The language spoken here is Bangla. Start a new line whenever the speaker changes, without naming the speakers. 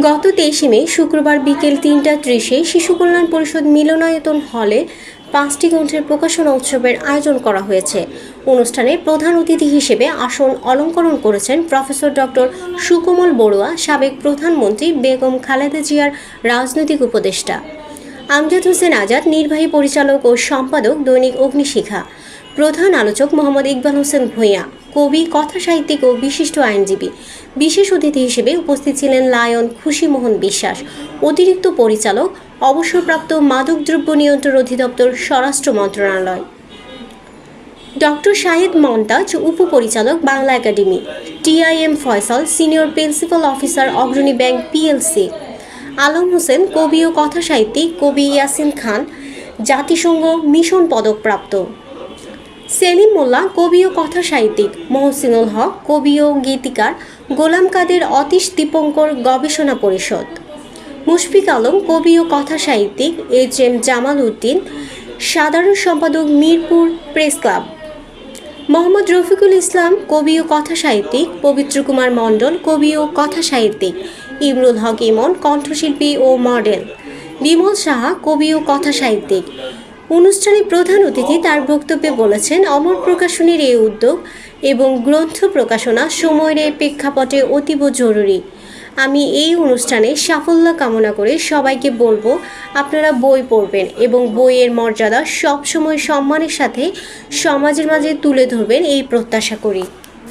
গত তেইশে মে, শুক্রবার বিকেল তিনটা ত্রিশে শিশু কল্যাণ পরিষদ মিলনায়তন হলে পাঁচটি গ্রন্থের প্রকাশনা উৎসবের আয়োজন করা হয়েছে। অনুষ্ঠানে প্রধান অতিথি হিসেবে আসন অলঙ্করণ করেছেন প্রফেসর ডক্টর সুকোমল বড়ুয়া, সাবেক প্রধানমন্ত্রী বেগম খালেদা জিয়ার রাজনৈতিক উপদেষ্টা। আমজাদ হোসেন আজাদ, নির্বাহী পরিচালক ও সম্পাদক দৈনিক অগ্নিশিখা। প্রধান আলোচক মোহাম্মদ ইকবাল হোসেন ভূঁইয়া। কবি, কথা সাহিত্যিক ও বিশিষ্ট আইনজীবী। বিশেষ অতিথি হিসেবে উপস্থিত ছিলেন লায়ন খুশিমোহন বিশ্বাস। অতিরিক্ত পরিচালক, অবসরপ্রাপ্ত মাদকদ্রব্য নিয়ন্ত্রণ অধিদপ্তর স্বরাষ্ট্র মন্ত্রণালয়। ডক্টর শাহিদ মন্তাজ, উপপরিচালক Bangla academy. TIM Faisal, senior principal officer Agrani bank PLC Alam Hossain, কবি ও কথা সাহিত্যিক কবি ইয়াসিন খান, জাতিসংঘ মিশন পদকপ্রাপ্ত। সেলিম মোল্লা, কবি ও কথা সাহিত্যিক মহসিনুল হক, কবি ও গীতিকার গোলাম কাদের অতীশ দীপঙ্কর গবেষণা পরিষদ। মুশফিক আলম, কবি ও কথা সাহিত্যিক এইচ এম জামাল উদ্দিন, সাধারণ সম্পাদক মিরপুর প্রেস ক্লাব। মোহাম্মদ রফিকুল ইসলাম, কবি ও কথা সাহিত্যিক পবিত্র কুমার মণ্ডল, কবি ও কথা সাহিত্যিক ইমরুল হক ইমন, কণ্ঠশিল্পী ও মডেল। বিমল সাহা, কবি ও কথা সাহিত্যিক। অনুষ্ঠানে প্রধান অতিথি তার বক্তব্যে বলেছেন, অমর প্রকাশনীর এই উদ্যোগ এবং গ্রন্থ প্রকাশনা সময়ের প্রেক্ষাপটে অতীব জরুরি। আমি এই অনুষ্ঠানে সাফল্য কামনা করে সবাইকে বলব, আপনারা বই পড়বেন এবং বইয়ের মর্যাদা সবসময় সম্মানের সাথে সমাজের মাঝে তুলে ধরবেন এই প্রত্যাশা করি।